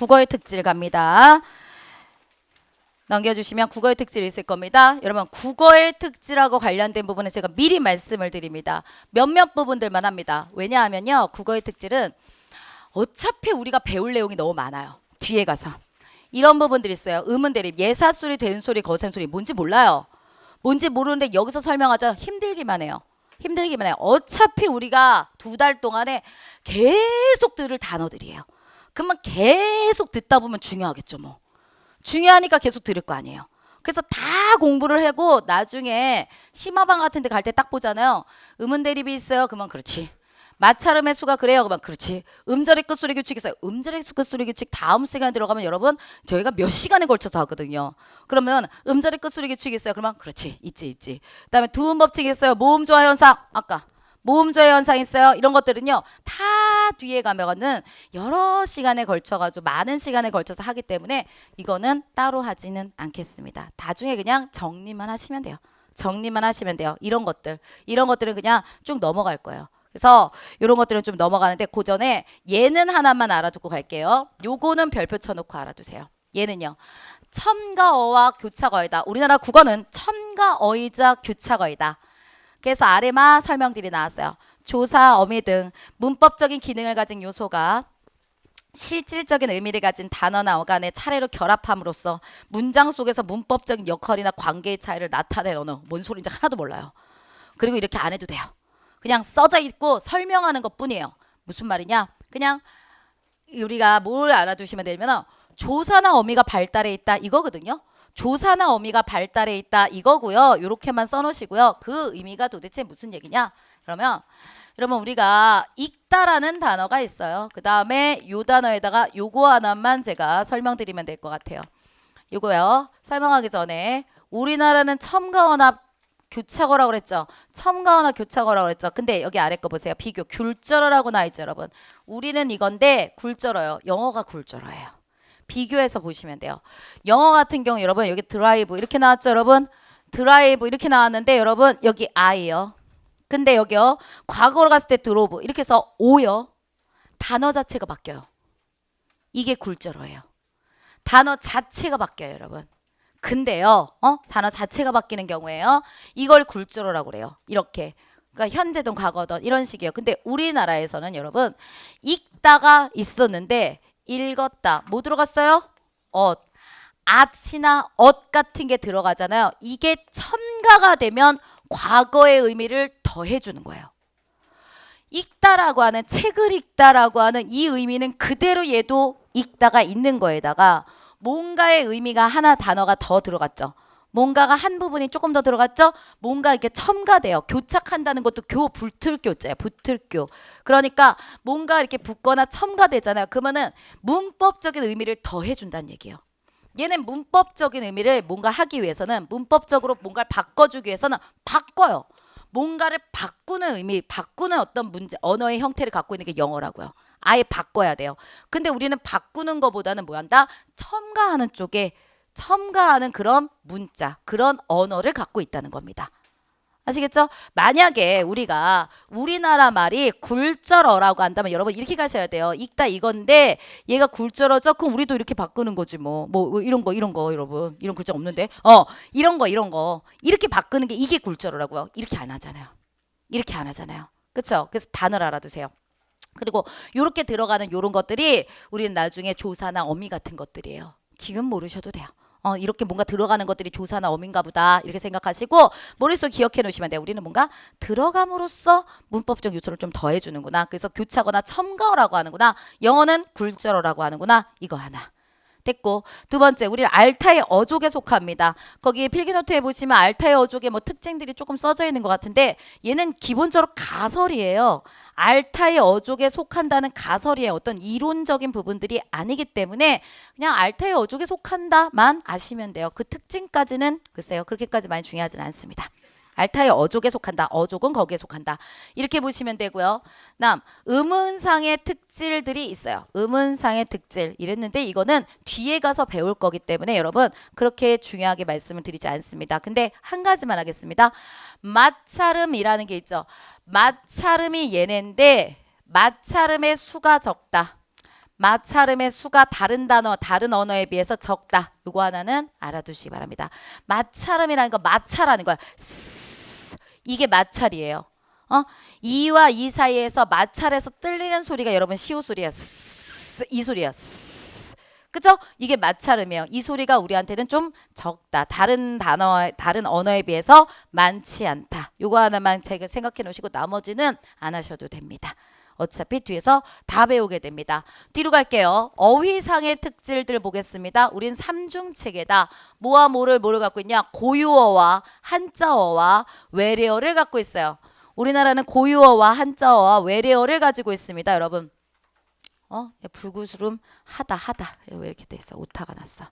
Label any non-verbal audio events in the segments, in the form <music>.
국어의 특질 갑니다. 넘겨주시면 국어의 특질이 있을 겁니다. 여러분 국어의 특질하고 관련된 부분은 제가 미리 말씀을 드립니다. 몇몇 부분들만 합니다. 왜냐하면요 국어의 특질은 어차피 우리가 배울 내용이 너무 많아요. 뒤에 가서 이런 부분들이 있어요. 의문 대립, 예사 소리, 대은 소리, 거센 소리 뭔지 몰라요. 뭔지 모르는데 여기서 설명하자 힘들기만 해요. 힘들기만 해요. 어차피 우리가 두 달 동안에 계속 들을 단어들이에요. 그러면 계속 듣다 보면 중요하겠죠, 뭐. 중요하니까 계속 들을 거 아니에요. 그래서 다 공부를 하고 나중에 심화반 같은 데 갈 때 딱 보잖아요. 음은 대립이 있어요. 그러면 그렇지. 마찰음의 수가 그래요. 그러면 그렇지. 음절의 끝소리 규칙 있어요. 음절의 끝소리 규칙 다음 시간에 들어가면 여러분 저희가 몇 시간에 걸쳐서 하거든요. 그러면 음절의 끝소리 규칙 있어요. 그러면 그렇지. 있지 있지. 그다음에 두음 법칙 있어요. 모음 조화 현상 아까 모음 조화 현상 있어요. 이런 것들은요. 다 뒤에 가면은 여러 시간에 걸쳐 가지고 많은 시간에 걸쳐서 하기 때문에 이거는 따로 하지는 않겠습니다. 나중에 그냥 정리만 하시면 돼요. 정리만 하시면 돼요. 이런 것들. 이런 것들은 그냥 쭉 넘어갈 거예요. 그래서 이런 것들은 좀 넘어가는데 그 전에 얘는 하나만 알아두고 갈게요. 요거는 별표 쳐놓고 알아두세요. 얘는요. 첨가 어와 교차어이다. 우리나라 국어는 첨가 어이자 교차어이다. 그래서 아래만 설명들이 나왔어요. 조사, 어미 등 문법적인 기능을 가진 요소가 실질적인 의미를 가진 단어나 어간의 차례로 결합함으로써 문장 속에서 문법적인 역할이나 관계의 차이를 나타내 언어. 뭔 소리인지 하나도 몰라요. 그리고 이렇게 안 해도 돼요. 그냥 써져 있고 설명하는 것 뿐이에요. 무슨 말이냐? 그냥 우리가 뭘 알아두시면 되냐면 조사나 어미가 발달해 있다 이거거든요. 조사나 어미가 발달해 있다 이거고요. 이렇게만 써놓으시고요. 그 의미가 도대체 무슨 얘기냐? 그러면 여러분 우리가 읽다라는 단어가 있어요. 그 다음에 요 단어에다가 요거 하나만 제가 설명드리면 될 것 같아요. 요거요. 설명하기 전에 우리나라는 첨가어나 교차어라고 그랬죠. 첨가어나 교차어라고 그랬죠. 근데 여기 아래 거 보세요. 비교 굴절어라고 나와 있죠, 여러분. 우리는 이건데 굴절어요. 영어가 굴절어예요. 비교해서 보시면 돼요. 영어 같은 경우 여러분 여기 드라이브 이렇게 나왔죠, 여러분. 드라이브 이렇게 나왔는데 여러분 여기 I요. 근데 여기요. 과거로 갔을 때 드로브 이렇게 해서 O요. 단어 자체가 바뀌어요. 이게 굴절어예요. 단어 자체가 바뀌어요, 여러분. 근데요, 어? 단어 자체가 바뀌는 경우에요. 이걸 굴절어라고 그래요. 이렇게. 그러니까 현재든 과거든 이런 식이에요. 근데 우리나라에서는 여러분 읽다가 있었는데 읽었다. 뭐 들어갔어요? 엇. at이나 엇 같은 게 들어가잖아요. 이게 첨가가 되면 과거의 의미를 더해주는 거예요. 읽다라고 하는 책을 읽다라고 하는 이 의미는 그대로 얘도 읽다가 있는 거에다가 뭔가의 의미가 하나 단어가 더 들어갔죠. 뭔가가 한 부분이 조금 더 들어갔죠. 뭔가 이렇게 첨가돼요. 교착한다는 것도 교 붙을교자예요. 붙을교. 그러니까 뭔가 이렇게 붙거나 첨가되잖아요. 그러면은 문법적인 의미를 더 해 준다는 얘기예요. 얘는 문법적인 의미를 뭔가 하기 위해서는 문법적으로 뭔가를 바꿔주기 위해서는 바꿔요. 뭔가를 바꾸는 의미, 바꾸는 어떤 문제, 언어의 형태를 갖고 있는 게 영어라고요. 아예 바꿔야 돼요. 근데 우리는 바꾸는 것보다는 뭐 한다? 첨가하는 쪽에 첨가하는 그런 문자, 그런 언어를 갖고 있다는 겁니다. 아시겠죠? 만약에 우리가 우리나라 말이 굴절어라고 한다면 여러분 이렇게 가셔야 돼요. 읽다 이건데 얘가 굴절어죠? 그럼 우리도 이렇게 바꾸는 거지 뭐. 뭐 이런 거 이런 거 여러분. 이런 글자 없는데. 어, 이런 거 이런 거. 이렇게 바꾸는 게 이게 굴절어라고요. 이렇게 안 하잖아요. 이렇게 안 하잖아요. 그렇죠? 그래서 단어를 알아두세요. 그리고 요렇게 들어가는 요런 것들이 우리는 나중에 조사나 어미 같은 것들이에요. 지금 모르셔도 돼요. 어, 이렇게 뭔가 들어가는 것들이 조사나 어민가 보다 이렇게 생각하시고 머릿속에 기억해 놓으시면 돼요. 우리는 뭔가 들어감으로써 문법적 요소를 좀 더해 주는구나. 그래서 교차거나 첨가어라고 하는구나. 영어는 굴절어라고 하는구나. 이거 하나. 됐고 두 번째 우리 알타의 어족에 속합니다. 거기 필기노트에 보시면 알타의 어족의 뭐 특징들이 조금 써져 있는 것 같은데 얘는 기본적으로 가설이에요. 알타의 어족에 속한다는 가설이의 어떤 이론적인 부분들이 아니기 때문에 그냥 알타의 어족에 속한다만 아시면 돼요. 그 특징까지는 글쎄요 그렇게까지 많이 중요하진 않습니다. 알타의 어족에 속한다. 어족은 거기에 속한다. 이렇게 보시면 되고요. 남 음운상의 특질들이 있어요. 음운상의 특질 이랬는데 이거는 뒤에 가서 배울 거기 때문에 여러분 그렇게 중요하게 말씀을 드리지 않습니다. 근데 한 가지만 하겠습니다. 마찰음이라는 게 있죠. 마찰음이 얘네인데 마찰음의 수가 적다. 마찰음의 수가 다른 단어, 다른 언어에 비해서 적다. 요거 하나는 알아두시기 바랍니다. 마찰음이라는 거 마찰하는 거야. 스스. 이게 마찰이에요. 어? 이와 이 사이에서 마찰에서 들리는 소리가 여러분 시오 소리야. 스스. 이 소리야. 그죠? 이게 마찰음이에요. 이 소리가 우리한테는 좀 적다. 다른 단어, 다른 언어에 비해서 많지 않다. 요거 하나만 생각해 놓으시고 나머지는 안 하셔도 됩니다. 어차피 뒤에서 다 배우게 됩니다. 뒤로 갈게요. 어휘상의 특질들 보겠습니다. 우린 삼중체계다. 뭐와 뭐를 뭐를 갖고 있냐? 고유어와 한자어와 외래어를 갖고 있어요. 우리나라는 고유어와 한자어와 외래어를 가지고 있습니다, 여러분. 어? 야, 불구스름 하다 하다 왜 이렇게 돼 있어? 오타가 났어.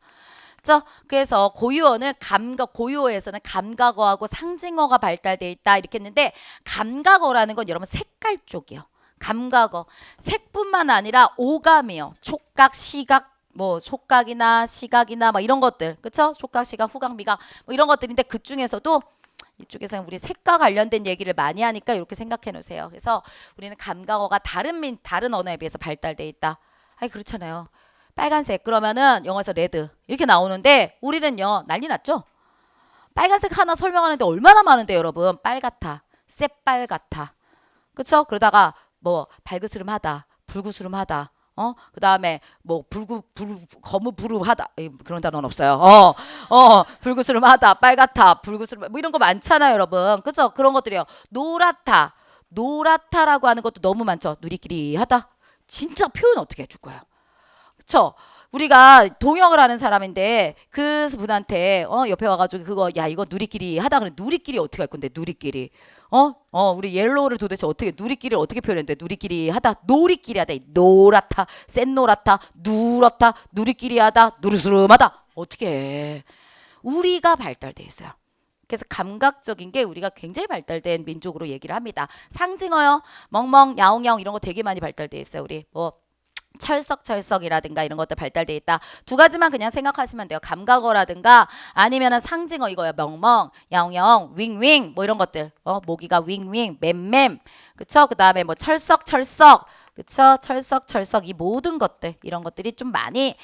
죠 그래서 고유어는 감각 고유어에서는 감각어하고 상징어가 발달돼 있다 이렇게 했는데 감각어라는 건 여러분 색깔 쪽이요. 감각어 색뿐만 아니라 오감이요. 촉각, 시각 뭐 촉각이나 시각이나 뭐 이런 것들 그쵸? 촉각, 시각, 후각, 미각 뭐 이런 것들인데 그 중에서도 이쪽에서는 우리 색과 관련된 얘기를 많이 하니까 이렇게 생각해 놓으세요. 그래서 우리는 감각어가 다른 민 다른 언어에 비해서 발달돼 있다. 아니 그렇잖아요. 빨간색 그러면은 영어에서 레드 이렇게 나오는데 우리는요 난리 났죠. 빨간색 하나 설명하는데 얼마나 많은데 여러분 빨갛다, 새빨갛다, 그쵸? 그러다가 뭐 발그스름하다, 불구스름하다. 어, 그 다음에 뭐 불구 불 거무부르하다 이, 그런 단어는 없어요. 어, 어, 불구스름하다, 빨갛다, 불구스름 뭐 이런 거 많잖아요, 여러분. 그죠? 그런 것들이요. 노랗다, 노랗다라고 하는 것도 너무 많죠. 누리끼리 하다. 진짜 표현 어떻게 해줄 거예요? 그쵸? 우리가 동역을 하는 사람인데 그 분한테 어 옆에 와가지고 그거 야 이거 누리끼리 하다 그래. 누리끼리 어떻게 할 건데 누리끼리? 어? 어 우리 옐로우를 도대체 어떻게 누리끼리를 어떻게 표현했는데 누리끼리 하다 놀이끼리 하다. 이 노랗다 센노랗다 누렇다 누리끼리 하다 누르스름하다. 어떻게 해? 우리가 발달돼 있어요. 그래서 감각적인 게 우리가 굉장히 발달된 민족으로 얘기를 합니다. 상징어요. 멍멍 야옹야옹 이런 거 되게 많이 발달돼 있어요 우리. 뭐 철석철석이라든가 이런 것들 발달돼 있다. 두 가지만 그냥 생각하시면 돼요. 감각어라든가 아니면은 상징어 이거야. 멍멍, 야옹야옹, 윙윙 뭐 이런 것들. 어, 모기가 윙윙, 맴맴. 그쵸? 그 다음에 뭐 철석철석. 그쵸? 철석철석 이 모든 것들 이런 것들이 좀 많이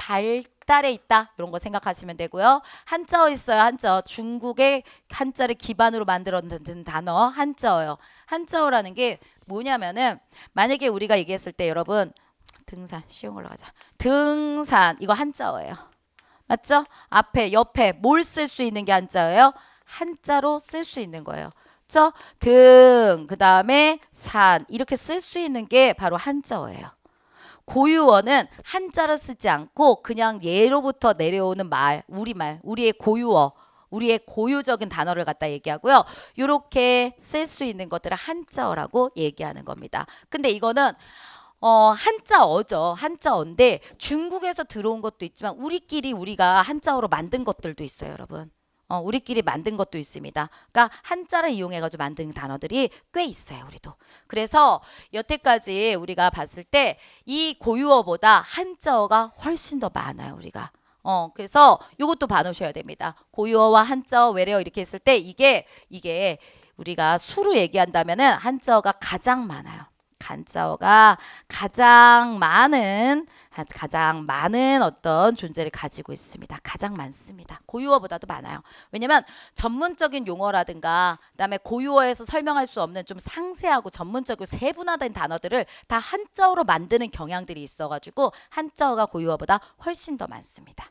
발달해 있다. 이런 거 생각하시면 되고요. 한자어 있어요. 한자어. 중국의 한자를 기반으로 만들었는 단어 한자어요. 한자어라는 게 뭐냐면은 만약에 우리가 얘기했을 때 여러분 등산 쉬운 걸로 가자. 등산 이거 한자어예요. 맞죠? 앞에 옆에 뭘 쓸 수 있는 게 한자예요? 한자로 쓸 수 있는 거예요. 그죠? 등, 그 다음에 산 이렇게 쓸 수 있는 게 바로 한자어예요. 고유어는 한자로 쓰지 않고 그냥 예로부터 내려오는 말, 우리말, 우리의 고유어, 우리의 고유적인 단어를 갖다 얘기하고요. 이렇게 쓸 수 있는 것들을 한자어라고 얘기하는 겁니다. 근데 이거는 어, 한자어죠. 한자어인데 중국에서 들어온 것도 있지만 우리끼리 우리가 한자어로 만든 것들도 있어요, 여러분. 어, 우리끼리 만든 것도 있습니다. 그러니까 한자를 이용해 가지고 만든 단어들이 꽤 있어요, 우리도. 그래서 여태까지 우리가 봤을 때 이 고유어보다 한자어가 훨씬 더 많아요, 우리가. 어, 그래서 요것도 봐놓으셔야 됩니다. 고유어와 한자어, 외래어 이렇게 했을 때 이게 이게 우리가 수로 얘기한다면은 한자어가 가장 많아요. 간자어가 가장 많은 가장 많은 어떤 존재를 가지고 있습니다. 가장 많습니다. 고유어보다도 많아요. 왜냐면 전문적인 용어라든가 그다음에 고유어에서 설명할 수 없는 좀 상세하고 전문적이고 세분화된 단어들을 다 한자어로 만드는 경향들이 있어가지고 한자어가 고유어보다 훨씬 더 많습니다.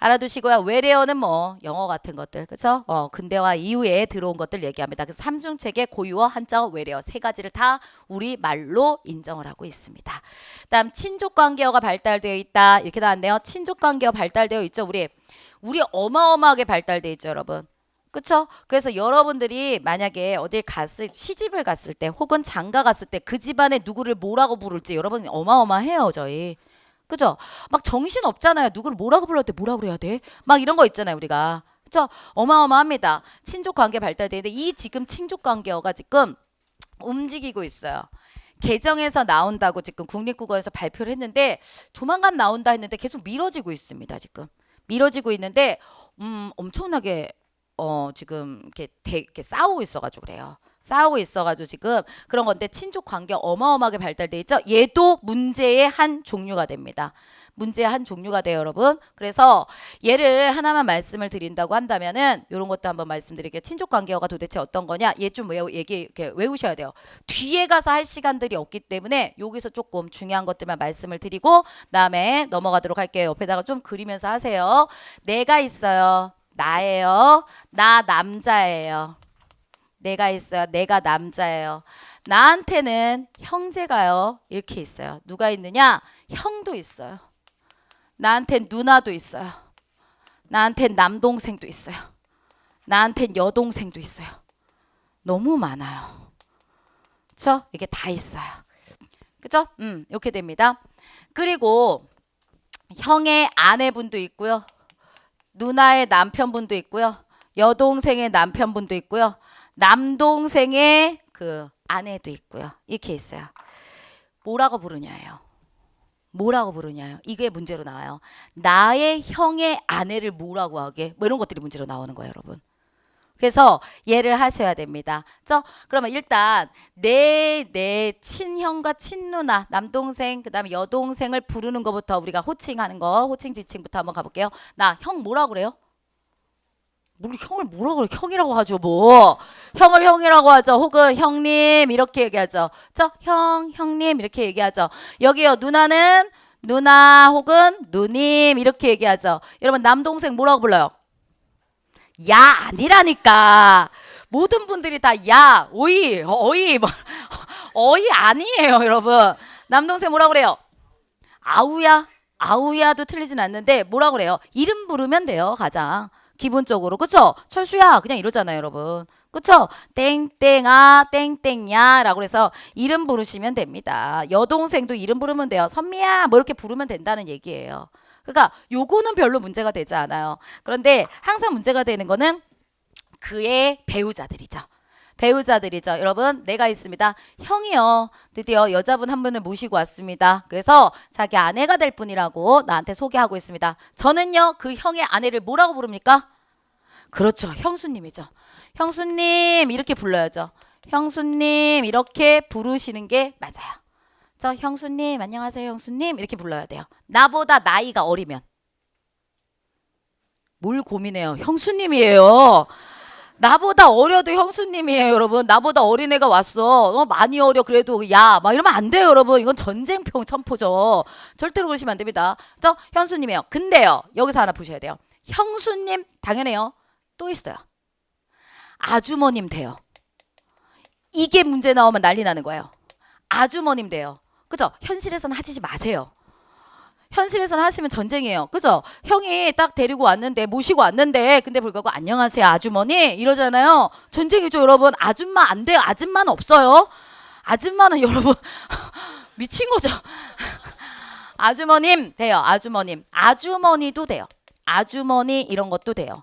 알아두시고요. 외래어는 뭐 영어 같은 것들, 그렇죠? 어, 근대화 이후에 들어온 것들 얘기합니다. 그래서 삼중체계 고유어, 한자어, 외래어 세 가지를 다 우리 말로 인정을 하고 있습니다. 그다음 친족 관계어가 발달되어 있다 이렇게 나왔네요. 친족 관계어 발달되어 있죠. 우리 우리 어마어마하게 발달되어 있죠, 여러분. 그렇죠? 그래서 여러분들이 만약에 어딜 갔을 시집을 갔을 때 혹은 장가 갔을 때 그 집안에 누구를 뭐라고 부를지 여러분 어마어마해요, 저희. 그죠? 막 정신 없잖아요. 누구를 뭐라고 불러야 돼? 뭐라고 그래야 돼? 막 이런 거 있잖아요, 우리가. 그죠? 어마어마합니다. 친족 관계 발달되는데 이 지금 친족 관계어가 지금 움직이고 있어요. 개정에서 나온다고 지금 국립국어에서 발표를 했는데 조만간 나온다 했는데 계속 미뤄지고 있습니다, 지금. 미뤄지고 있는데 음, 엄청나게 어, 지금 이렇게, 대, 이렇게 싸우고 있어가지고 그래요. 싸우고 있어가지고 지금 그런 건데 친족 관계 어마어마하게 발달돼 있죠. 얘도 문제의 한 종류가 됩니다. 문제의 한 종류가 돼요, 여러분. 그래서 얘를 하나만 말씀을 드린다고 한다면은 이런 것도 한번 말씀드릴게요. 친족 관계어가 도대체 어떤 거냐? 얘 좀 외우 얘기 이렇게 외우셔야 돼요. 뒤에 가서 할 시간들이 없기 때문에 여기서 조금 중요한 것들만 말씀을 드리고 다음에 넘어가도록 할게요. 옆에다가 좀 그리면서 하세요. 내가 있어요. 나예요. 나 남자예요. 내가 있어요. 내가 남자예요. 나한테는 형제가요. 이렇게 있어요. 누가 있느냐? 형도 있어요. 나한텐 누나도 있어요. 나한텐 남동생도 있어요. 나한텐 여동생도 있어요. 너무 많아요. 그쵸? 이게 다 있어요. 그죠? 음, 이렇게 됩니다. 그리고 형의 아내분도 있고요. 누나의 남편분도 있고요. 여동생의 남편분도 있고요. 남동생의 그 아내도 있고요. 이렇게 있어요. 뭐라고 부르냐예요. 뭐라고 부르냐요. 이게 문제로 나와요. 나의 형의 아내를 뭐라고 하게? 뭐 이런 것들이 문제로 나오는 거예요, 여러분. 그래서 얘를 하셔야 됩니다. 저 그러면 일단 내 내 친형과 친누나, 남동생, 그다음에 여동생을 부르는 것부터 우리가 호칭하는 거, 호칭 지칭부터 한번 가볼게요. 나 형 뭐라 그래요? 뭘 형을 뭐라 그래? 형이라고 하죠, 뭐. 형을 형이라고 하죠. 혹은 형님 이렇게 얘기하죠. 저 형, 형님 이렇게 얘기하죠. 여기요. 누나는 누나 혹은 누님 이렇게 얘기하죠. 여러분 남동생 뭐라고 불러요? 야 아니라니까. 모든 분들이 다 야, 오이, 어이, 뭐, <laughs> 어이 아니에요, 여러분. 남동생 뭐라 그래요? 아우야, 아우야도 틀리진 않는데 뭐라 그래요? 이름 부르면 돼요, 가장 기본적으로, 그쵸? 철수야, 그냥 이러잖아요, 여러분. 그쵸? 땡땡아, 땡땡야 라고 해서 이름 부르시면 됩니다. 여동생도 이름 부르면 돼요. 선미야, 뭐 이렇게 부르면 된다는 얘기예요. 그러니까 요거는 별로 문제가 되지 않아요. 그런데 항상 문제가 되는 거는 그의 배우자들이죠. 배우자들이죠. 여러분, 내가 있습니다. 형이요. 드디어 여자분 한 분을 모시고 왔습니다. 그래서 자기 아내가 될 분이라고 나한테 소개하고 있습니다. 저는요, 그 형의 아내를 뭐라고 부릅니까? 그렇죠. 형수님이죠. 형수님, 이렇게 불러야죠. 형수님, 이렇게 부르시는 게 맞아요. 저 형수님, 안녕하세요, 형수님. 이렇게 불러야 돼요. 나보다 나이가 어리면. 뭘 고민해요? 형수님이에요. 나보다 어려도 형수님이에요, 여러분. 나보다 어린애가 왔어. 어, 많이 어려. 그래도 야, 막 이러면 안 돼요, 여러분. 이건 전쟁평 첨포죠. 절대로 그러시면 안 됩니다. 저 현수님이에요. 근데요, 여기서 하나 보셔야 돼요. 형수님 당연해요. 또 있어요. 아주머님 돼요. 이게 문제 나오면 난리 나는 거예요. 아주머님 돼요. 그죠? 현실에서는 하시지 마세요. 현실에서는 하시면 전쟁이에요. 그죠? 형이 딱 데리고 왔는데 모시고 왔는데 근데 불구하고 안녕하세요 아주머니 이러잖아요. 전쟁이죠 여러분. 아줌마 안 돼요. 아줌마는 없어요. 아줌마는 <laughs> 여러분 미친 거죠. <laughs> 아주머님 돼요. 아주머님. 아주머니도 돼요. 아주머니 이런 것도 돼요.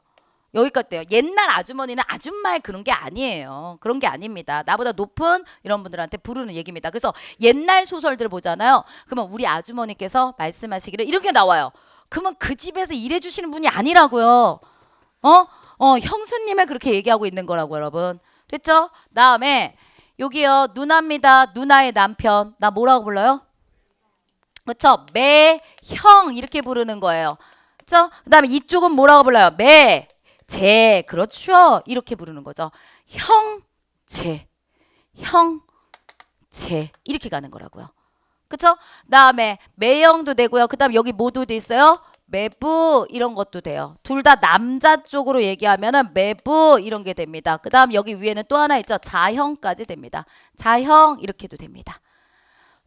여기까지 돼요. 옛날 아주머니는 아줌마의 그런 게 아니에요. 그런 게 아닙니다. 나보다 높은 이런 분들한테 부르는 얘기입니다. 그래서 옛날 소설들 보잖아요. 그러면 우리 아주머니께서 말씀하시기를 이렇게 나와요. 그러면 그 집에서 일해 주시는 분이 아니라고요. 어? 어, 형수님을 그렇게 얘기하고 있는 거라고 여러분. 됐죠? 다음에 여기요. 누나입니다. 누나의 남편. 나 뭐라고 불러요? 그쵸? 매형 이렇게 부르는 거예요. 그쵸? 그다음에 이쪽은 뭐라고 불러요? 매, 제, 그렇죠? 이렇게 부르는 거죠. 형, 제, 형, 제 이렇게 가는 거라고요. 그쵸? 그다음에 매형도 되고요. 그 다음 에 여기 돼 있어요? 매부 이런 것도 돼요. 둘 다 남자 쪽으로 얘기하면은 매부 이런 게 됩니다. 그 다음 여기 위에는 또 하나 있죠. 자형까지 됩니다. 자형 이렇게도 됩니다.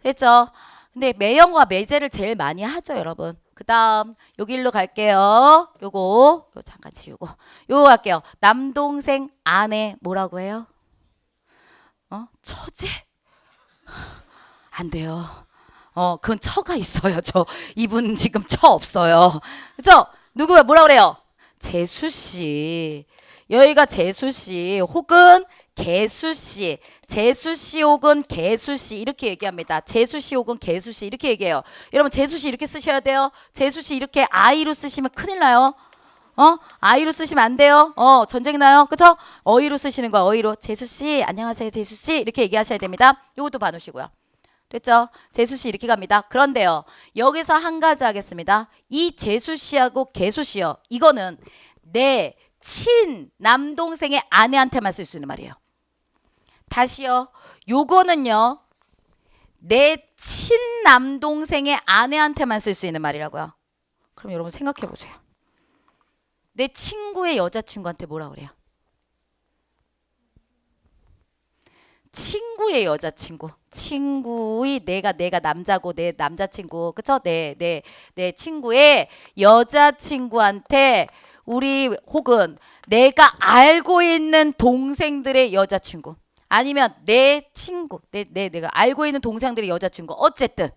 됐죠? 근데 매형과 매제를 제일 많이 하죠, 여러분. 그 다음 여기 일로 갈게요. 요거 요 잠깐 지우고 요거 갈게요. 남동생 아내 뭐라고 해요? 어? 처제? 안 돼요. 어, 그건 처가 있어요. 저 이분 지금 처 없어요. 그죠? 누구야? 뭐라 그래요? 재수 씨. 여기가 재수 씨 혹은 개수 씨, 재수 씨 혹은 개수 씨 이렇게 얘기합니다. 재수 씨 혹은 개수 씨 이렇게 얘기해요. 여러분 재수 씨 이렇게 쓰셔야 돼요. 재수 씨 이렇게 아이로 쓰시면 큰일 나요. 어? 아이로 쓰시면 안 돼요. 어, 전쟁 나요. 그쵸? 어이로 쓰시는 거야. 어이로. 재수 씨, 안녕하세요. 재수 씨. 이렇게 얘기하셔야 됩니다. 요것도 봐놓으시고요. 됐죠? 재수 씨 이렇게 갑니다. 그런데요. 여기서 한 가지 하겠습니다. 이 재수 씨하고 개수 씨요. 이거는 내 친 남동생의 아내한테만 쓸 수 있는 말이에요. 다시요. 요거는요. 내 친남동생의 아내한테만 쓸 수 있는 말이라고요. 그럼 여러분 생각해 보세요. 내 친구의 여자친구한테 뭐라 그래요? 친구의 여자친구. 친구의 내가 내가 남자고 내 남자친구. 그쵸? 내내내 친구의 여자친구한테 우리 혹은 내가 알고 있는 동생들의 여자친구. 아니면 내 친구, 내, 내, 내가 알고 있는 동생들의 여자친구. 어쨌든.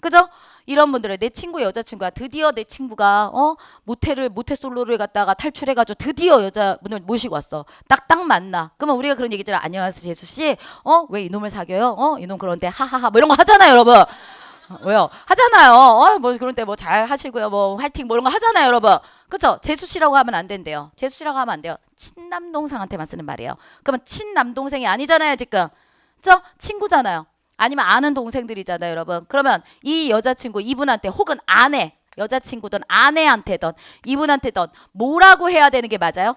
그죠? 이런 분들은 내 친구 여자친구가 드디어 내 친구가 어 모텔을 모텔 솔로를 갔다가 탈출해가지고 드디어 여자분을 모시고 왔어. 딱딱 만나. 그러면 우리가 그런 얘기잖아. 안녕하세요 재수 씨. 어 왜 이놈을 사겨요? 어 이놈 그런데 하하하 뭐 이런 거 하잖아요, 여러분. 어, 왜요? 하잖아요. 어, 뭐 그런 때 뭐 잘 하시고요. 뭐 화이팅 뭐 이런 거 하잖아요, 여러분. 그쵸? 재수 씨라고 하면 안 된대요. 재수 씨라고 하면 안 돼요. 친남동생한테만 쓰는 말이에요. 그러면 친남동생이 아니잖아요, 지금. 그쵸? 친구잖아요. 아니면 아는 동생들이잖아요, 여러분. 그러면 이 여자친구 이분한테 혹은 아내, 여자친구든 아내한테든 이분한테든 뭐라고 해야 되는 게 맞아요?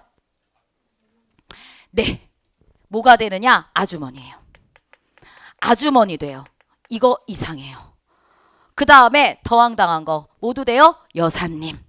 네. 뭐가 되느냐? 아주머니예요. 아주머니 돼요. 이거 이상해요. 그 다음에 더 황당한 거 모두 돼요? 여사님.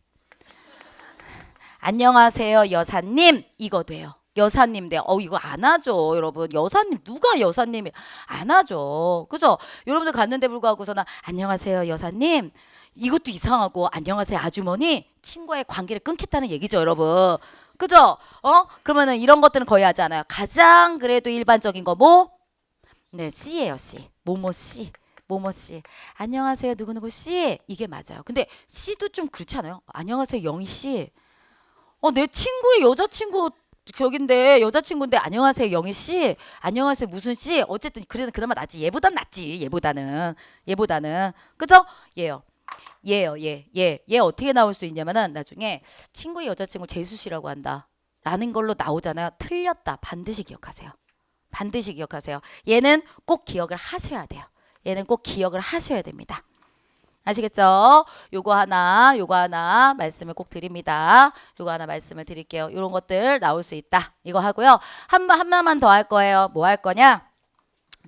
안녕하세요, 여사님. 이거 돼요. 여사님 돼요. 어 이거 안 하죠, 여러분. 여사님 누가 여사님이 안 하죠. 그죠? 여러분들 갔는데 불구하고서는 안녕하세요, 여사님. 이것도 이상하고 안녕하세요, 아주머니. 친구의 관계를 끊겠다는 얘기죠, 여러분. 그죠? 어? 그러면은 이런 것들은 거의 하지 않아요. 가장 그래도 일반적인 거 뭐? 네, 씨예요, 씨. 모모 씨. 모모 씨. 안녕하세요, 누구누구 씨. 이게 맞아요. 근데 씨도 좀 그렇지 않아요? 안녕하세요, 영희 씨. 어, 내 친구의 여자친구 저긴데 여자친구인데 안녕하세요 영희 씨. 안녕하세요 무슨 씨. 어쨌든 그래도 그나마 낫지. 얘보단 낫지 얘보다는. 얘보다는. 그죠? 얘요. 얘요 얘얘얘. 얘 어떻게 나올 수 있냐면은 나중에 친구의 여자친구 재수 씨라고 한다. 라는 걸로 나오잖아요. 틀렸다. 반드시 기억하세요. 반드시 기억하세요. 얘는 꼭 기억을 하셔야 돼요. 얘는 꼭 기억을 하셔야 됩니다 아시겠죠? 요거 하나, 요거 하나 말씀을 꼭 드립니다. 요거 하나 말씀을 드릴게요. 요런 것들 나올 수 있다. 이거 하고요. 한번 하나만 더 할 거예요. 뭐 할 거냐?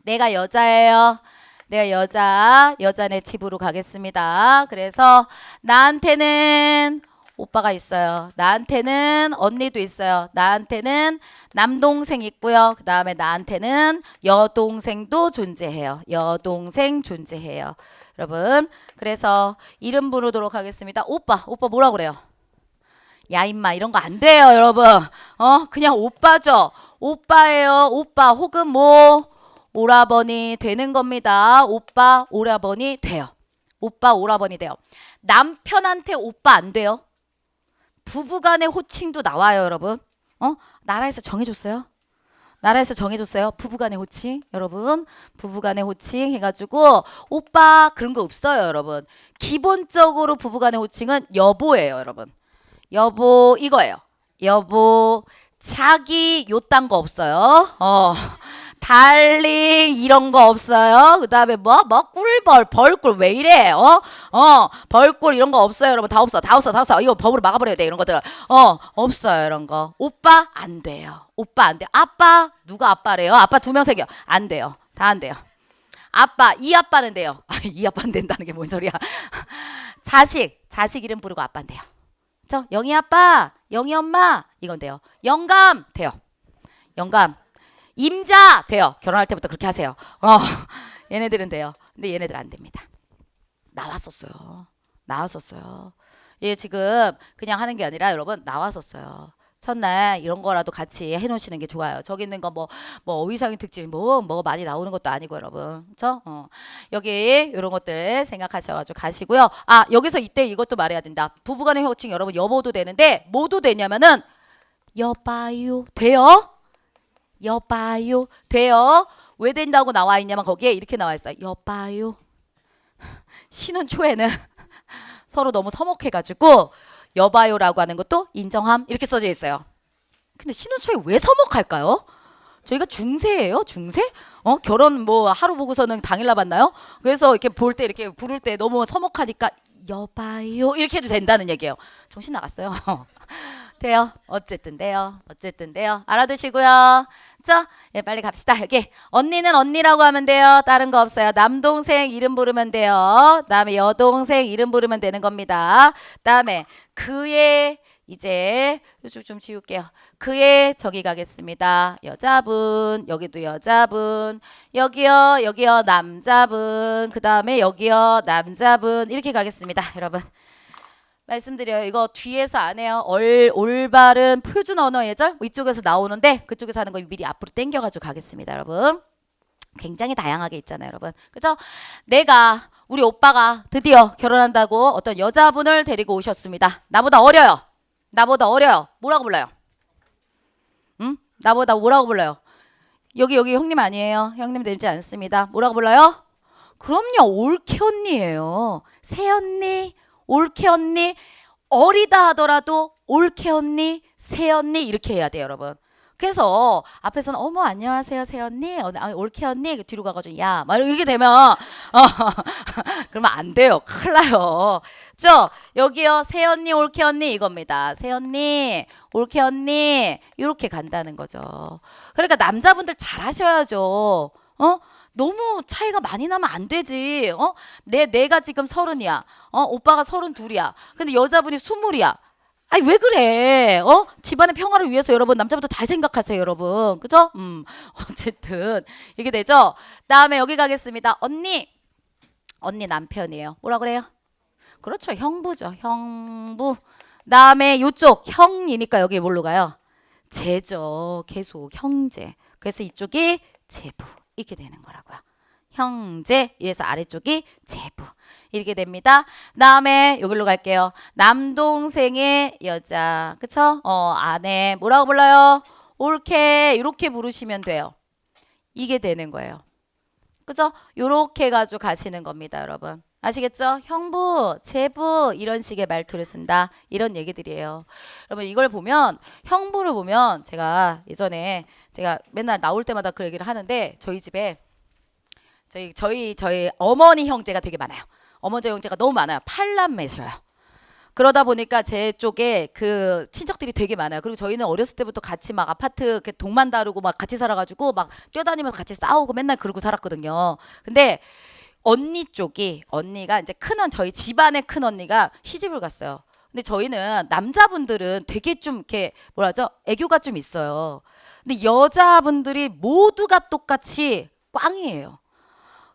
내가 여자예요. 내가 여자, 여자네 집으로 가겠습니다. 그래서 나한테는 오빠가 있어요. 나한테는 언니도 있어요. 나한테는 남동생 있고요. 그 다음에 나한테는 여동생도 존재해요. 여동생 존재해요. 여러분, 그래서 이름 부르도록 하겠습니다. 오빠, 오빠 뭐라 그래요? 야 임마 이런 거 안 돼요, 여러분. 어, 그냥 오빠죠. 오빠예요. 오빠 혹은 뭐 오라버니 되는 겁니다. 오빠, 오라버니 돼요. 오빠, 오라버니 돼요. 남편한테 오빠 안 돼요. 부부간의 호칭도 나와요, 여러분. 어? 나라에서 정해줬어요. 나라에서 정해줬어요. 부부간의 호칭, 여러분. 부부간의 호칭 해가지고 오빠 그런 거 없어요, 여러분. 기본적으로 부부간의 호칭은 여보예요, 여러분. 여보 이거예요. 여보 자기 요딴 거 없어요. 어. 달링 이런 거 없어요. 그다음에 뭐뭐 꿀벌 벌꿀 왜 이래? 어? 어, 벌꿀 이런 거 없어요, 여러분. 다 없어. 다 없어. 다 없어. 이거 법으로 막아 버려야 돼. 이런 것들. 어, 없어요, 이런 거. 오빠 안 돼요. 오빠 안 돼. 아빠 누가 아빠래요? 아빠 두 명 생겨. 안 돼요. 다 안 돼요. 아빠 이 아빠는 돼요. <laughs> 이 아빠는 된다는 게 뭔 소리야? <laughs> 자식 자식 이름 부르고 아빠는 돼요. 저 영희 아빠, 영희 엄마 이건 돼요. 영감 돼요. 영감. 임자 돼요. 결혼할 때부터 그렇게 하세요. 어, <laughs> 얘네들은 돼요. 근데 얘네들 안 됩니다. 나왔었어요. 나왔었어요. 얘 지금 그냥 하는 게 아니라 여러분 나왔었어요. 첫날 이런 거라도 같이 해놓으시는 게 좋아요. 저기 있는 거뭐뭐 어휘상의 특징 뭐뭐 많이 나오는 것도 아니고 여러분, 그렇죠? 어. 여기 이런 것들 생각하셔가지고 가시고요. 아 여기서 이때 이것도 말해야 된다. 부부간의 호칭 여러분 여보도 되는데 뭐도 되냐면은 여봐요 돼요? 여봐요 돼요? 왜 된다고 나와 있냐면 거기에 이렇게 나와 있어요. 여봐요. 신혼 초에는 <laughs> 서로 너무 서먹해가지고 여봐요라고 하는 것도 인정함 이렇게 써져 있어요. 근데 신혼 초에 왜 서먹할까요? 저희가 중세예요, 중세? 어 결혼 뭐 하루 보고서는 당일날 만나요? 그래서 이렇게 볼 때 이렇게 부를 때 너무 서먹하니까 여봐요 이렇게 해도 된다는 얘기예요. 정신 나갔어요. <laughs> 돼요. 어쨌든 돼요. 어쨌든 돼요. 알아두시고요. 자, 예, 빨리 갑시다. 여기 언니는 언니라고 하면 돼요. 다른 거 없어요. 남동생 이름 부르면 돼요. 다음에 여동생 이름 부르면 되는 겁니다. 다음에 그의 이제 이쪽 좀 지울게요. 그의 저기 가겠습니다. 여자분 여기도 여자분 여기요 여기요 남자분 그 다음에 여기요 남자분 이렇게 가겠습니다. 여러분 말씀드려요. 이거 뒤에서 안 해요. 얼, 올바른 표준 언어 예절 이쪽에서 나오는데 그쪽에서 하는 거 미리 앞으로 당겨가지고 가겠습니다, 여러분. 굉장히 다양하게 있잖아요, 여러분. 그죠? 내가 우리 오빠가 드디어 결혼한다고 어떤 여자분을 데리고 오셨습니다. 나보다 어려요. 나보다 어려요. 뭐라고 불러요? 응? 나보다 뭐라고 불러요? 여기 여기 형님 아니에요. 형님 되지 않습니다. 뭐라고 불러요? 그럼요. 올케 언니예요. 새 언니, 올케 언니, 어리다 하더라도 올케 언니, 새 언니 이렇게 해야 돼요, 여러분. 그래서 앞에서는 어머 안녕하세요 새 언니. 어, 아, 올케 언니. 뒤로 가가지고 야막 이렇게 되면 어, <laughs> 그러면 안 돼요. 큰일 나요. 저 여기요. 새 언니 올케 언니 이겁니다. 새 언니 올케 언니. 이렇게 간다는 거죠. 그러니까 남자분들 잘하셔야죠. 어 너무 차이가 많이 나면 안 되지. 어? 내 내가 지금 서른이야. 어? 오빠가 서른 둘이야. 근데 여자분이 스물이야. 아니 왜 그래? 어? 집안의 평화를 위해서 여러분 남자부터 잘 생각하세요, 여러분. 그죠? 음. <laughs> 어쨌든 이게 되죠. 다음에 여기 가겠습니다. 언니. 언니 남편이에요. 뭐라 그래요? 그렇죠. 형부죠. 형부. 다음에 요쪽 형이니까 여기 뭘로 가요? 제죠. 계속 형제. 그래서 이쪽이 제부. 이렇게 되는 거라고요. 형제 이래서 아래쪽이 제부 이렇게 됩니다. 다음에 여기로 갈게요. 남동생의 여자 그쵸? 어 아내 뭐라고 불러요? 옳게 이렇게 부르시면 돼요. 이게 되는 거예요. 그죠? 요렇게 가지고 가시는 겁니다, 여러분. 아시겠죠? 형부, 제부 이런 식의 말투를 쓴다. 이런 얘기들이에요. 여러분 이걸 보면 형부를 보면 제가 예전에 제가 맨날 나올 때마다 그 얘기를 하는데 저희 집에 저희 저희 저희 어머니 형제가 되게 많아요. 어머니 형제가 너무 많아요. 팔남매셔요. 그러다 보니까 제 쪽에 그 친척들이 되게 많아요. 그리고 저희는 어렸을 때부터 같이 막 아파트 동만 다루고 막 같이 살아가지고 막 뛰어다니면서 같이 싸우고 맨날 그러고 살았거든요. 근데 언니 쪽이 언니가 이제 큰언 저희 집안의 큰 언니가 시집을 갔어요. 근데 저희는 남자분들은 되게 좀 이렇게 뭐라죠 애교가 좀 있어요. 근데 여자분들이 모두가 똑같이 꽝이에요.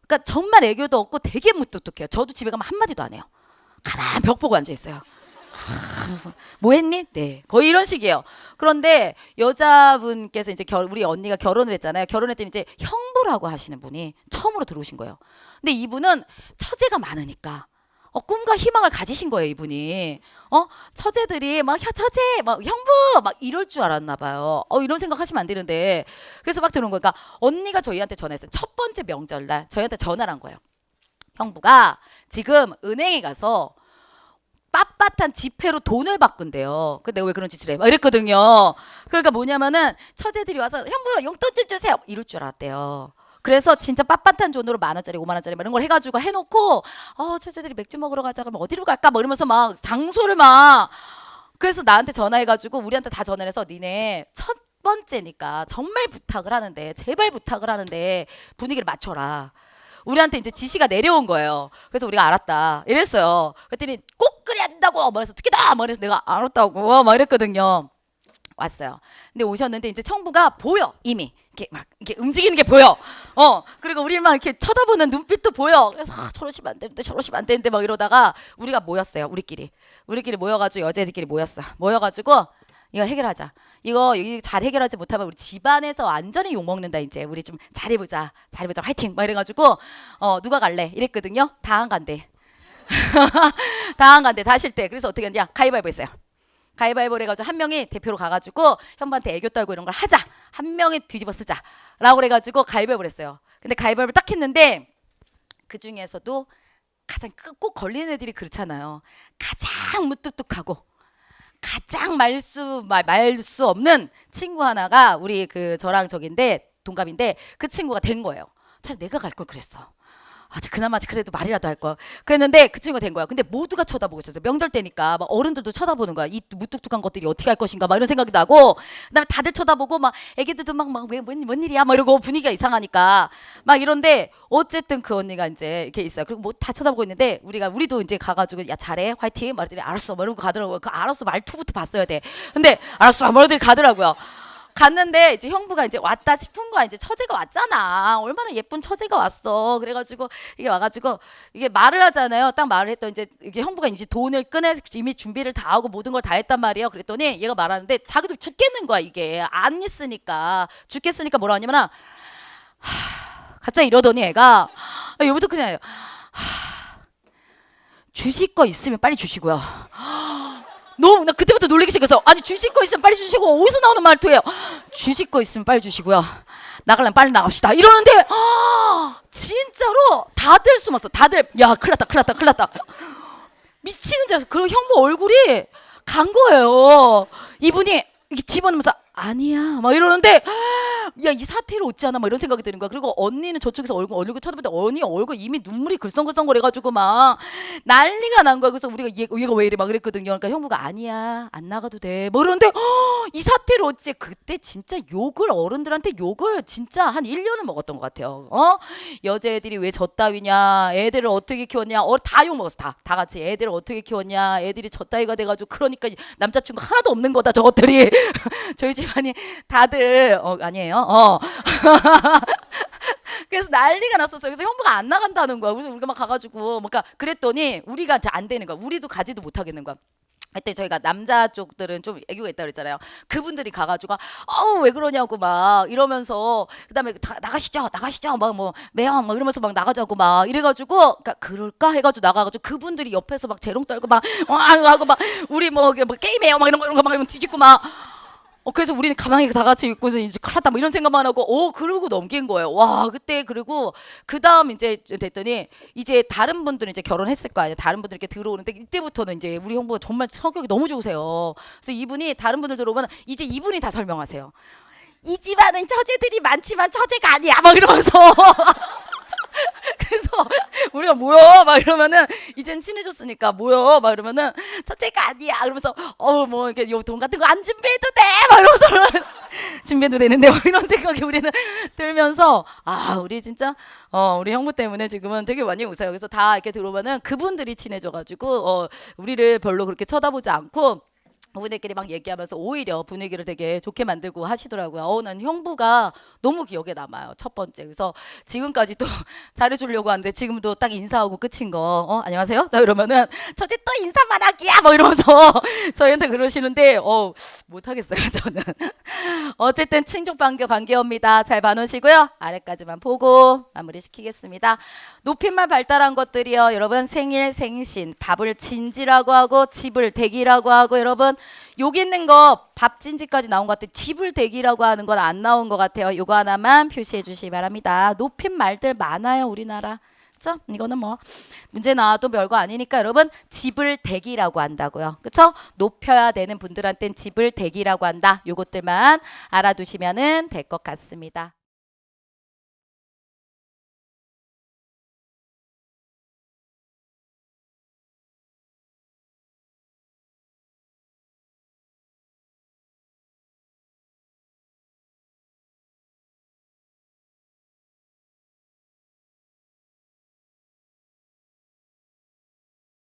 그러니까 정말 애교도 없고 되게 무뚝뚝해요. 저도 집에 가면 한 마디도 안 해요. 가만 벽 보고 앉아 있어요. 아, 그래서 뭐 했니? 네, 거의 이런 식이에요. 그런데 여자분께서 이제 결, 우리 언니가 결혼을 했잖아요. 결혼했더니 이제 형부라고 하시는 분이 처음으로 들어오신 거예요. 근데 이분은 처제가 많으니까 어, 꿈과 희망을 가지신 거예요, 이분이. 어, 처제들이 막 혀, 처제, 막 형부, 막 이럴 줄 알았나 봐요. 어, 이런 생각 하시면 안 되는데. 그래서 막 들어온 거니까 언니가 저희한테 전화했어요. 첫 번째 명절날 저희한테 전화를 한 거예요. 형부가 지금 은행에 가서 빳빳한 지폐로 돈을 바꾼대요. 근데 왜 그런 짓을 해? 막 이랬거든요. 그러니까 뭐냐면은 처제들이 와서 형부 용돈 좀 주세요. 이럴 줄 알았대요. 그래서 진짜 빳빳한 돈으로 만 원짜리, 오만 원짜리 막 이런 걸 해가지고 해놓고 어 처제들이 맥주 먹으러 가자 그러면 어디로 갈까? 뭐 이러면서 막 장소를 막 그래서 나한테 전화해가지고 우리한테 다 전화를 해서 니네 첫 번째니까 정말 부탁을 하는데 제발 부탁을 하는데 분위기를 맞춰라. 우리한테 이제 지시가 내려온 거예요. 그래서 우리가 알았다. 이랬어요. 그랬더니 꼭 그래야 된다고. 뭐 그래서 특히다. 뭐 그래서 내가 알았다고. 막 이랬거든요. 왔어요. 근데 오셨는데 이제 청부가 보여 이미 이렇게 막 이렇게 움직이는 게 보여. 어 그리고 우리를 막 이렇게 쳐다보는 눈빛도 보여. 그래서 아, 저러시면 안 되는데 저러시면 안 되는데 막 이러다가 우리가 모였어요. 우리끼리 우리끼리 모여가지고 여자애들끼리 모였어. 모여가지고 이거 해결하자. 이거 잘 해결하지 못하면 우리 집안에서 완전히 욕 먹는다 이제. 우리 좀 잘해보자. 잘해보자. 화이팅. 막 이래가지고 어 누가 갈래? 이랬거든요. 다 안 간대. <laughs> 다 안 간대. 다 싫대. 그래서 어떻게 했냐? 가위바위보 했어요. 가위바위보를 해가지고 한 명이 대표로 가가지고 형부한테 애교 떨고 이런 걸 하자. 한 명이 뒤집어 쓰자. 라고 그래가지고 가위바위보를 했어요. 근데 가위바위보를 딱 했는데 그 중에서도 가장 끄- 꼭 걸리는 애들이 그렇잖아요. 가장 무뚝뚝하고 가장 말수 말 수 없는 친구 하나가 우리 그 저랑 저긴데 동갑인데 그 친구가 된 거예요. 차라리 내가 갈 걸 그랬어. 아직 그나마 그래도 말이라도 할 걸. 그랬는데 그 친구가 된 거야. 근데 모두가 쳐다보고 있었어요. 명절 때니까 막 어른들도 쳐다보는 거야. 이 무뚝뚝한 것들이 어떻게 할 것인가 막 이런 생각이 나고 그다음에 다들 쳐다보고 막 애기들도 막 막왜뭔 일이야 막 이러고 분위기가 이상하니까 막 이런데 어쨌든 그 언니가 이제 이렇게 있어요. 그리고 뭐 다 쳐다보고 있는데 우리가 우리도 이제 가가지고 야 잘해 화이팅 말했더니 알았어 뭐 이러고 가더라고요. 그 알았어 말투부터 봤어야 돼. 근데 알았어 뭐 이러더니 가더라고요. 갔는데 이제 형부가 이제 왔다 싶은 거야. 이제 처제가 왔잖아. 얼마나 예쁜 처제가 왔어. 그래가지고 이게 와가지고 이게 말을 하잖아요. 딱 말을 했더니 이제 이게 형부가 이제 돈을 꺼내 이미 준비를 다 하고 모든 걸 다 했단 말이에요. 그랬더니 얘가 말하는데 자기도 죽겠는 거야 이게 안 있으니까 죽겠으니까 뭐라 하냐면 하, 갑자기 이러더니 애가 아, 여기부터 그냥 하, 주실 거 있으면 빨리 주시고요. 너무 나 그때부터 놀리기 시작해서 아니 주실 거 있으면 빨리 주시고 어디서 나오는 말투예요? 주실 거 있으면 빨리 주시고요. 나가려면 빨리 나갑시다. 이러는데 아, 진짜로 다들 숨었어. 다들. 야 큰일 났다 큰일 났다 큰일 났다. 미치는 줄 알았어. 그 형부 얼굴이 간 거예요. 이분이 집어넣으면서 아니야. 막 이러는데 야 이 사태를 어찌하나 막 이런 생각이 드는 거야. 그리고 언니는 저쪽에서 얼굴 얼굴 쳐다보는데 언니 얼굴 이미 눈물이 글썽글썽거려가지고 막 난리가 난 거야. 그래서 우리가 얘, 얘가 왜 이래? 막 그랬거든요. 그러니까 형부가 아니야. 안 나가도 돼뭐 이러는데 이 사태를 어찌 그때 진짜 욕을 어른들한테 욕을 진짜 한 1년은 먹었던 것 같아요. 어? 여자애들이 왜 저 따위냐? 애들을 어떻게 키웠냐? 어, 다 욕 먹었어 다, 다 같이. 애들을 어떻게 키웠냐? 애들이 저 따위가 돼가지고 그러니까 남자친구 하나도 없는 거다 저것들이. <laughs> 저희 집 안이 다들 어 아니에요 어 <laughs> 그래서 난리가 났었어요. 그래서 형부가 안 나간다는 거야. 그래서 우리가 막 가가지고 뭔가 그랬더니 우리가 안 되는 거야. 우리도 가지도 못하겠는 거야. 그때 저희가 남자 쪽들은 좀 애교가 있다 그랬잖아요. 그분들이 가가지고 어우 왜 그러냐고 막 이러면서 그다음에 다, 나가시죠 나가시죠 막 뭐 매형 막 이러면서 막 나가자고 막 이래가지고 그러니까 그럴까 해가지고 나가가지고 그분들이 옆에서 막 재롱 떨고 막 어, 하고 막 우리 뭐, 뭐 게임해요 막 이런 거 이런 거막 뒤집고 막 어 그래서 우리는 가만히 다 같이 있고서 이제 큰일 났다 뭐 이런 생각만 하고 어 그러고 넘긴 거예요. 와 그때 그리고 그 다음 이제 됐더니 이제 다른 분들은 이제 결혼했을 거 아니에요. 다른 분들 이렇게 들어오는데 이때부터는 이제 우리 형부가 정말 성격이 너무 좋으세요. 그래서 이분이 다른 분들 들어오면 이제 이분이 다 설명하세요. 이 집안은 처제들이 많지만 처제가 아니야 막 이러면서 그래서 <laughs> 우리가 뭐야 막 이러면은 이젠 친해졌으니까 뭐야 막 이러면은 첫째가 아니야. 그러면서 어뭐 이렇게 요돈 같은 거 안 준비해도 돼! 막 이러면서 <laughs> 준비해도 되는데 막 이런 생각이 우리는 <laughs> 들면서 아 우리 진짜 어 우리 형부 때문에 지금은 되게 많이 웃어요. 그래서 다 이렇게 들어오면은 그분들이 친해져가지고 어 우리를 별로 그렇게 쳐다보지 않고 그분들끼리 막 얘기하면서 오히려 분위기를 되게 좋게 만들고 하시더라고요. 어, 난 형부가 너무 기억에 남아요. 첫 번째. 그래서 지금까지 또 <laughs> 잘해주려고 하는데 지금도 딱 인사하고 끝인 거. 어, 안녕하세요? 나 이러면은 첫째 또 인사만 하기야! 뭐 이러면서 <laughs> 저희한테 그러시는데, 어, 못하겠어요, <laughs> 저는. 어쨌든 친족 관계 관계입니다. 잘 봐놓으시고요. 아래까지만 보고 마무리 시키겠습니다. 높임말 발달한 것들이요. 여러분 생일, 생신, 밥을 진지라고 하고 집을 대기라고 하고 여러분 여기 있는 거 밥진지까지 나온 것 같아요. 집을 대기라고 하는 건 안 나온 것 같아요. 요거 하나만 표시해 주시기 바랍니다. 높임 말들 많아요, 우리나라. 그죠? 이거는 뭐 문제 나와도 별거 아니니까 여러분 집을 대기라고 한다고요. 그쵸? 높여야 되는 분들한테는 집을 대기라고 한다. 요것들만 알아두시면 될 것 같습니다.